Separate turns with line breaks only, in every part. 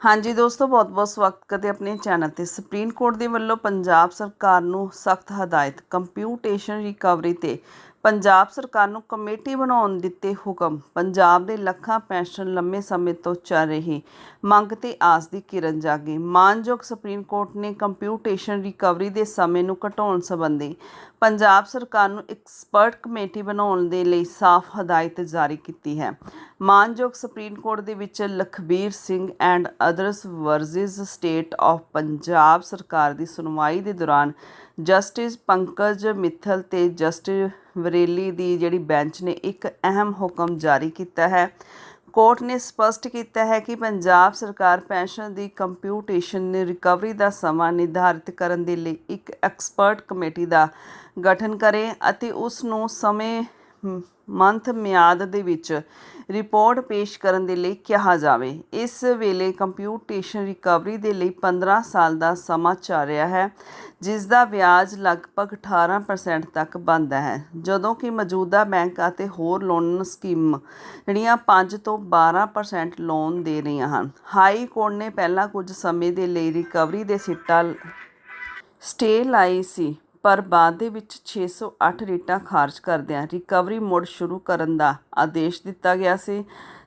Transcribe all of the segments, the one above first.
ਹਾਂਜੀ ਦੋਸਤੋ, ਬਹੁਤ-ਬਹੁਤ ਸਵਾਗਤ ਕਰਦੇ ਆਪਣੇ ਚੈਨਲ ਤੇ। ਸੁਪਰੀਮ ਕੋਰਟ ਦੇ ਵੱਲੋਂ ਪੰਜਾਬ ਸਰਕਾਰ ਨੂੰ ਸਖਤ ਹਦਾਇਤ, ਕੰਪਿਊਟੇਸ਼ਨ ਰਿਕਵਰੀ ਤੇ ਪੰਜਾਬ ਸਰਕਾਰ ਨੂੰ ਕਮੇਟੀ ਬਣਾਉਣ ਦਿੱਤੇ ਹੁਕਮ। ਪੰਜਾਬ ਦੇ ਲੱਖਾਂ ਪੈਨਸ਼ਨ ਲੰਮੇ ਸਮੇਂ ਤੋਂ ਚੱਲ ਰਹੀ ਮੰਗ ਤੇ ਆਸ ਦੀ ਕਿਰਨ ਜਾਗੀ। ਮਾਨਯੋਗ ਸੁਪਰੀਮ ਕੋਰਟ ਨੇ ਕੰਪਿਊਟੇਸ਼ਨ ਰਿਕਵਰੀ ਦੇ ਸਮੇਂ ਨੂੰ ਘਟਾਉਣ ਸੰਬੰਧੀ ਪੰਜਾਬ ਸਰਕਾਰ ਨੂੰ ਐਕਸਪਰਟ ਕਮੇਟੀ ਬਣਾਉਣ ਦੇ ਲਈ ਸਾਫ਼ ਹਦਾਇਤ ਜਾਰੀ ਕੀਤੀ ਹੈ। ਮਾਨਯੋਗ ਸੁਪਰੀਮ ਕੋਰਟ ਦੇ ਵਿੱਚ Lakhbir Singh and others versus state of Punjab ਸਰਕਾਰ ਦੀ ਸੁਣਵਾਈ ਦੇ ਦੌਰਾਨ ਜਸਟਿਸ ਪੰਕਜ ਮਿੱਥਲ ਤੇ ਜਸਟਿਸ ਵਰੇਲੀ ਦੀ ਜਿਹੜੀ ਬੈਂਚ ਨੇ ਇੱਕ ਅਹਿਮ ਹੁਕਮ ਜਾਰੀ ਕੀਤਾ ਹੈ। ਕੋਰਟ ਨੇ ਸਪਸ਼ਟ ਕੀਤਾ ਹੈ ਕਿ ਪੰਜਾਬ ਸਰਕਾਰ ਪੈਨਸ਼ਨ ਦੀ ਕੰਪਿਊਟੇਸ਼ਨ ਨੇ ਰਿਕਵਰੀ ਦਾ ਸਮਾਂ ਨਿਰਧਾਰਿਤ ਕਰਨ ਦੇ ਲਈ ਇੱਕ ਐਕਸਪਰਟ ਕਮੇਟੀ ਦਾ ਗਠਨ ਕਰੇ ਅਤੇ ਉਸ ਨੂੰ ਸਮੇਂ ਮੰਥ ਮਿਆਦ ਦੇ ਵਿੱਚ ਰਿਪੋਰਟ ਪੇਸ਼ ਕਰਨ ਦੇ ਲਈ ਕਿਹਾ ਜਾਵੇ। ਇਸ ਵੇਲੇ ਕੰਪਿਊਟੇਸ਼ਨ ਰਿਕਵਰੀ ਦੇ ਲਈ 15 ਸਾਲ ਦਾ ਸਮਾਂ ਚੱਲ ਰਿਹਾ ਹੈ ਜਿਸ ਦਾ ਵਿਆਜ ਲਗਭਗ 18% ਤੱਕ ਬਣਦਾ ਹੈ। ਜਦੋਂ ਕਿ ਮੌਜੂਦਾ ਬੈਂਕ ਅਤੇ ਹੋਰ ਲੋਨ ਸਕੀਮ ਜਿਹੜੀਆਂ 5 ਤੋਂ 12% ਲੋਨ ਦੇ ਰਹੀਆਂ ਹਨ। ਹਾਈ ਕੋਰਟ ਨੇ ਪਹਿਲਾਂ ਕੁਝ ਸਮੇਂ ਦੇ ਲਈ ਰਿਕਵਰੀ ਦੇ ਸਿੱਟਾ ਸਟੇ ਲਾਈ ਸੀ। ਪਰ ਬਾਅਦ ਦੇ ਵਿੱਚ 608 ਰੀਟਾਂ ਖਾਰਜ ਕਰਦਿਆਂ ਰਿਕਵਰੀ ਮੁੜ ਸ਼ੁਰੂ ਕਰਨ ਦਾ ਆਦੇਸ਼ ਦਿੱਤਾ ਗਿਆ ਸੀ।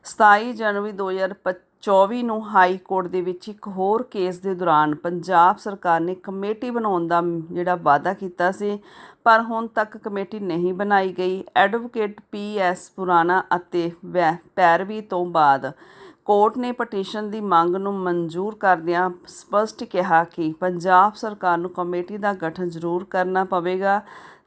27 ਜਨਵਰੀ 2024 ਨੂੰ ਹਾਈ ਕੋਰਟ ਦੇ ਵਿੱਚ ਇੱਕ ਹੋਰ ਕੇਸ ਦੇ ਦੌਰਾਨ ਪੰਜਾਬ ਸਰਕਾਰ ਨੇ ਕਮੇਟੀ ਬਣਾਉਣ ਦਾ ਜਿਹੜਾ ਵਾਅਦਾ ਕੀਤਾ ਸੀ, ਪਰ ਹੁਣ ਤੱਕ ਕਮੇਟੀ ਨਹੀਂ ਬਣਾਈ ਗਈ। ਐਡਵੋਕੇਟ ਪੀ ਐਸ ਪੁਰਾਣਾ ਅਤੇ ਪੈਰਵੀ ਤੋਂ ਬਾਅਦ ਕੋਰਟ ਨੇ ਪਟੀਸ਼ਨ ਦੀ ਮੰਗ ਨੂੰ ਮਨਜ਼ੂਰ ਕਰਦਿਆਂ ਸਪਸ਼ਟ ਕਿਹਾ ਕਿ ਪੰਜਾਬ ਸਰਕਾਰ ਨੂੰ ਕਮੇਟੀ ਦਾ ਗਠਨ ਜ਼ਰੂਰ ਕਰਨਾ ਪਵੇਗਾ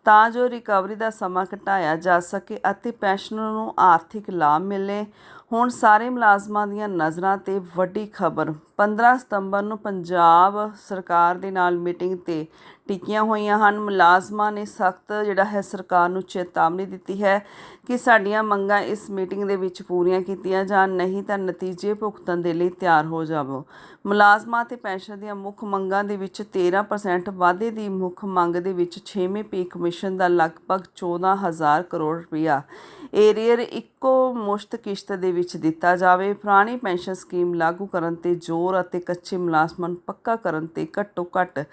ਤਾਂ ਜੋ ਰਿਕਵਰੀ ਦਾ ਸਮਾਂ ਘਟਾਇਆ ਜਾ ਸਕੇ ਅਤੇ ਪੈਨਸ਼ਨਰ ਨੂੰ ਆਰਥਿਕ ਲਾਭ ਮਿਲੇ। ਹੁਣ ਸਾਰੇ ਮੁਲਾਜ਼ਮਾਂ ਦੀਆਂ ਨਜ਼ਰਾਂ ਤੇ ਵੱਡੀ ਖਬਰ। 15 ਸਤੰਬਰ ਨੂੰ ਪੰਜਾਬ ਸਰਕਾਰ ਦੇ ਨਾਲ ਮੀਟਿੰਗ ਤੇ ਟਿਕੀਆਂ ਹੋਈਆਂ ਹਨ। ਮੁਲਾਜ਼ਮਾਂ ਨੇ ਸਖਤ ਜਿਹੜਾ ਹੈ ਸਰਕਾਰ ਨੂੰ ਚੇਤਾਵਨੀ ਦਿੱਤੀ ਹੈ ਕਿ ਸਾਡੀਆਂ ਮੰਗਾਂ ਇਸ ਮੀਟਿੰਗ ਦੇ ਵਿੱਚ ਪੂਰੀਆਂ ਕੀਤੀਆਂ ਜਾਣ, ਨਹੀਂ ਤਾਂ ਨਤੀਜੇ ਭੁਗਤਣ ਦੇ ਲਈ ਤਿਆਰ ਹੋ ਜਾਵੋ। ਮੁਲਾਜ਼ਮਾਂ ਤੇ ਪੈਨਸ਼ਨ ਦੀਆਂ ਮੁੱਖ ਮੰਗਾਂ ਦੇ ਵਿੱਚ 13% ਵਾਧੇ ਦੀ ਮੁੱਖ ਮੰਗ ਦੇ ਵਿੱਚ 6ਵੇਂ ਪੇ ਕਮਿਸ਼ਨ ਦਾ ਲਗਭਗ 14000 ਕਰੋੜ ਰੁਪਇਆ। ਏਰੀਅਰ ਇੱਕੋ ਮੁਸ਼ਤ ਕਿਸ਼ਤ ਦੇ ਵਿੱਚ ਦਿੱਤਾ ਜਾਵੇ। ਪੁਰਾਣੀ ਪੈਨਸ਼ਨ ਸਕੀਮ ਲਾਗੂ ਕਰਨ ਤੇ ਜ਼ੋਰ ਅਤੇ ਕੱਚੇ ਮੁਲਾਜ਼ਮਾਂ ਨੂੰ ਪੱਕਾ ਕਰਨ ਤੇ ਘੱਟੋ ਘੱਟ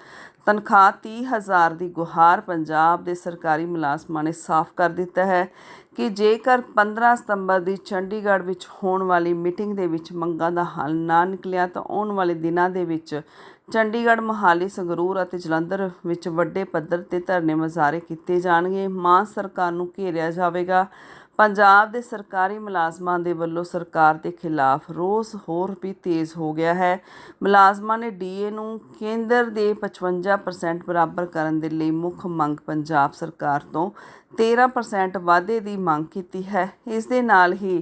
ਤਨਖਾਹ 30000 ਦੀ ਗੁਹਾਰ ਪੰਜਾਬ ਦੇ ਸਰਕਾਰੀ ਮੁਲਾਜ਼ਮਾਂ ਨੇ ਸਾਫ਼ ਕਰ ਦਿੱਤਾ ਹੈ ਕਿ ਜੇਕਰ 15 ਸਤੰਬਰ ਦੀ ਚੰਡੀਗੜ੍ਹ ਵਿੱਚ ਹੋਣ ਵਾਲੀ ਮੀਟਿੰਗ ਦੇ ਵਿੱਚ ਮੰਗਾਂ ਦਾ ਹੱਲ ਨਾ ਨਿਕਲਿਆ ਤਾਂ ਆਉਣ ਵਾਲੇ ਦਿਨਾਂ ਦੇ ਵਿੱਚ ਚੰਡੀਗੜ੍ਹ ਮੋਹਾਲੀ, ਸੰਗਰੂਰ ਅਤੇ ਜਲੰਧਰ ਵਿੱਚ ਵੱਡੇ ਪੱਧਰ ਤੇ ਧਰਨੇ ਮੁਜ਼ਾਹਰੇ ਕੀਤੇ ਜਾਣਗੇ। ਮਾਨ ਸਰਕਾਰ ਨੂੰ ਘੇਰਿਆ ਜਾਵੇਗਾ। ਪੰਜਾਬ ਦੇ ਸਰਕਾਰੀ ਮੁਲਾਜ਼ਮਾਂ ਦੇ ਵੱਲੋਂ ਸਰਕਾਰ ਦੇ ਖਿਲਾਫ ਰੋਸ ਹੋਰ ਵੀ ਤੇਜ਼ ਹੋ ਗਿਆ ਹੈ। ਮੁਲਾਜ਼ਮਾਂ ਨੇ ਡੀਏ ਨੂੰ ਕੇਂਦਰ ਦੇ 55% ਬਰਾਬਰ ਕਰਨ ਦੇ ਲਈ ਮੁੱਖ ਮੰਗ ਪੰਜਾਬ ਸਰਕਾਰ ਤੋਂ 13% ਵਾਧੇ ਦੀ ਮੰਗ ਕੀਤੀ ਹੈ। ਇਸ ਦੇ ਨਾਲ ਹੀ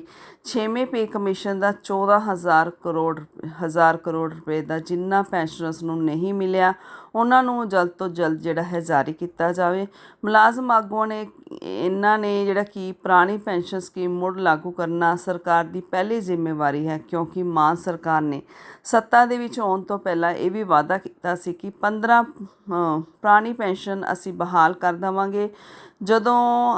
6ਵੇਂ ਪੇ ਕਮਿਸ਼ਨ ਦਾ 14000 ਕਰੋੜ, ਹਜ਼ਾਰ ਕਰੋੜ ਰੁਪਏ ਦਾ ਜਿੰਨਾ ਪੈਨਸ਼ਨਰਸ ਨੂੰ ਨਹੀਂ ਮਿਲਿਆ ਉਹਨਾਂ ਨੂੰ ਜਲਦ ਤੋਂ ਜਲਦ ਜਿਹੜਾ ਹੈ ਜਾਰੀ ਕੀਤਾ ਜਾਵੇ। ਮੁਲਾਜ਼ਮ ਆਗੂਆਂ ਨੇ ਇਹਨਾਂ ਨੇ ਜਿਹੜਾ ਕਿ ਪੁਰਾਣੀ ਪੈਨਸ਼ਨ ਸਕੀਮ ਮੁੜ ਲਾਗੂ ਕਰਨਾ ਸਰਕਾਰ ਦੀ ਪਹਿਲੀ ਜ਼ਿੰਮੇਵਾਰੀ ਹੈ, ਕਿਉਂਕਿ ਮਾਨ ਸਰਕਾਰ ਨੇ ਸੱਤਾ ਦੇ ਵਿੱਚ ਆਉਣ ਤੋਂ ਪਹਿਲਾਂ ਇਹ ਵੀ ਵਾਅਦਾ ਕੀਤਾ ਸੀ ਕਿ 15 ਪੁਰਾਣੀ ਪੈਨਸ਼ਨ ਅਸੀਂ ਬਹਾਲ ਕਰ ਦੇਵਾਂਗੇ। ਜਦੋਂ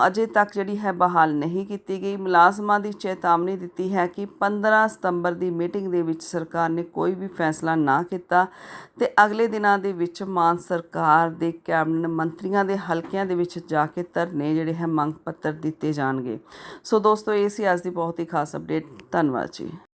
ਅਜੇ ਤੱਕ ਜਿਹੜੀ ਹੈ ਬਹਾਲ ਨਹੀਂ ਕੀਤੀ ਗਈ, ਮੁਲਾਜ਼ਮਾਂ ਦੀ ਚੇਤਾਵਨੀ ਦਿੱਤੀ ਹੈ ਕਿ 15 ਸਤੰਬਰ ਦੀ ਮੀਟਿੰਗ ਦੇ ਵਿੱਚ ਸਰਕਾਰ ਨੇ ਕੋਈ ਵੀ ਫੈਸਲਾ ਨਾ ਕੀਤਾ ਤੇ ਅਗਲੇ ਦਿਨਾਂ ਦੇ ਵਿੱਚ ਮਾਨ ਸਰਕਾਰ ਦੇ ਕੈਬਨਿਟ ਮੰਤਰੀਆਂ ਦੇ ਹਲਕਿਆਂ ਦੇ ਵਿੱਚ ਜਾ ਕੇ ਧਰਨੇ ਜਿਹੜੇ ਹੈ ਮੰਗ ਪੱਤਰ ਦਿੱਤੇ ਜਾਣਗੇ। ਸੋ ਦੋਸਤੋ, ਇਹ ਸੀ ਅੱਜ ਦੀ ਬਹੁਤ ਹੀ ਖਾਸ ਅਪਡੇਟ ਧੰਨਵਾਦ ਜੀ।